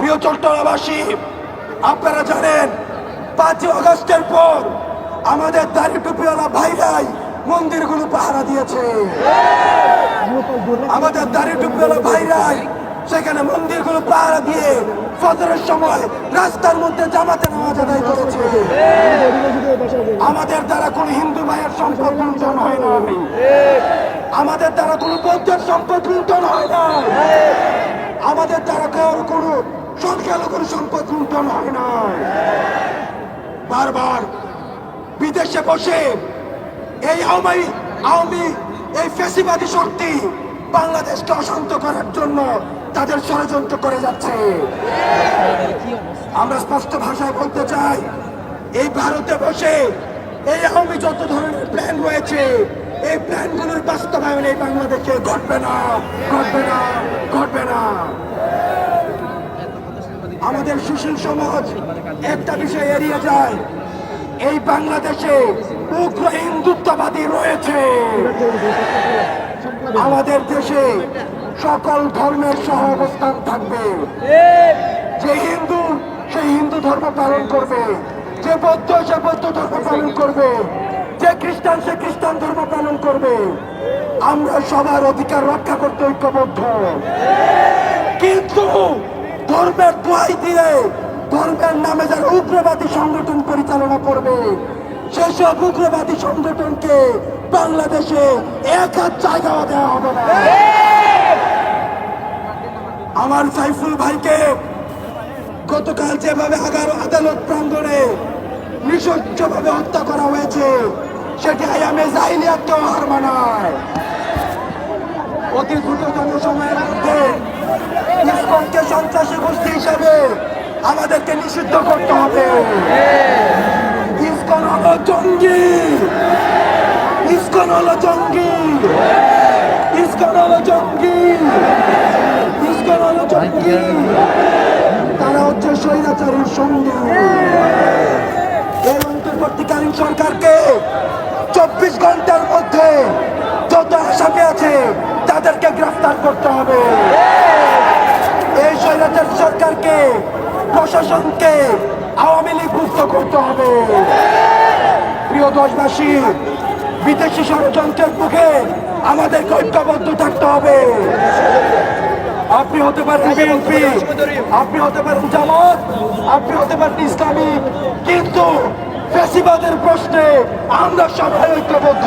প্রিয় চট্টগ্রামবাসী, আপনারা জানেন পাঁচই অগস্টের পর আমাদের দাড়ি টুপিওয়ালা ভাইরাই মন্দিরগুলো পাহারা দিয়েছে। আমাদের দাড়ি টুপিওয়ালা ভাইরাই সেখানে মন্দিরগুলো পাহারা দিয়ে ফজরের সময় রাস্তার মধ্যে জামাতে নামাজ আদায় করেছে। আমাদের দ্বারা কোনো হিন্দু ভাইয়ের সম্পদ লুণ্ঠন হয় না। আমাদের দ্বারা কোনো বৌদ্ধের সম্পদ লুণ্ঠন হয় না। আমাদের দ্বারা কারোর কোনো সংখ্যালঘুর সম্পদ লুণ্ঠন হয় না বারবার বিদেশে বসে এই আওয়ামী আওয়ামী, এই ফেসিবাদী শক্তি বাংলাদেশকে অশান্ত করার জন্য তাদের ষড়যন্ত্র করে যাচ্ছে। আমরা স্পষ্ট ভাষায় বলতে চাই, এই ভারতে বসে এই আওয়ামী যত ধরনের প্ল্যান রয়েছে, এই প্ল্যানগুলোর বাস্তবায়ন এই বাংলাদেশে ঘটবে না ঘটবে না ঘটবে না। আমাদের সুশীল সমাজ একটা বিষয় এড়িয়ে যায়। এই বাংলাদেশে উগ্র হিন্দুত্ববাদী রয়েছে। আমাদের দেশে সকল ধর্মের সহ অবস্থান থাকবে। যে হিন্দু, সেই হিন্দু ধর্ম পালন করবে। যে বৌদ্ধ, সে বৌদ্ধ ধর্ম পালন করবে। যে খ্রিস্টান, সে খ্রিস্টান ধর্ম পালন করবে। আমরা সবার অধিকার রক্ষা করতে ঐক্যবদ্ধ। কিন্তু ধর্মের দোয়াই দিয়ে ধর্মের নামে যারা উগ্রবাদী সংগঠন পরিচালনা করবে। সেসব উগ্রবাদী সংগঠনকে বাংলাদেশে এক হাত জায়গা দেওয়া হবে না। আমার সাইফুল ভাইকে গতকাল যেভাবে এগারো আদালত প্রাঙ্গণে নৃশংসভাবে হত্যা করা হয়েছে, সেটি আইয়ামে জাহিলিয়াতকেও হার মানায়। অতি দ্রুততম সময়ের ইসকনকে সন্ত্রাসী গোষ্ঠী হিসাবে আমাদেরকে নিষিদ্ধ করতে হবে। ইসকন হলো জঙ্গি। ইসকন হলো জঙ্গি। ইসকন হলো জঙ্গি। ইসকন হলো জঙ্গি। তারা হচ্ছে স্বৈরাচারীর সঙ্গে। এই অন্তর্বর্তীকালীন সরকারকে চব্বিশ ঘণ্টার মধ্যে যত আসামি আছে, তাদেরকে গ্রেফতার করতে হবে। সরকারকে, প্রশাসনকে আওয়ামী লীগ মুক্ত করতে হবে। প্রিয় দশবাসী, বিদেশি ষড়যন্ত্রের মুখে আমাদের ঐক্যবদ্ধ থাকতে হবে। আপনি হতে পারেন বিএনপি, আপনি হতে পারেন জামাত, আপনি হতে পারেন ইসলামিক কিন্তু ফেসিবাদের প্রশ্নে আমরা সবাই ঐক্যবদ্ধ।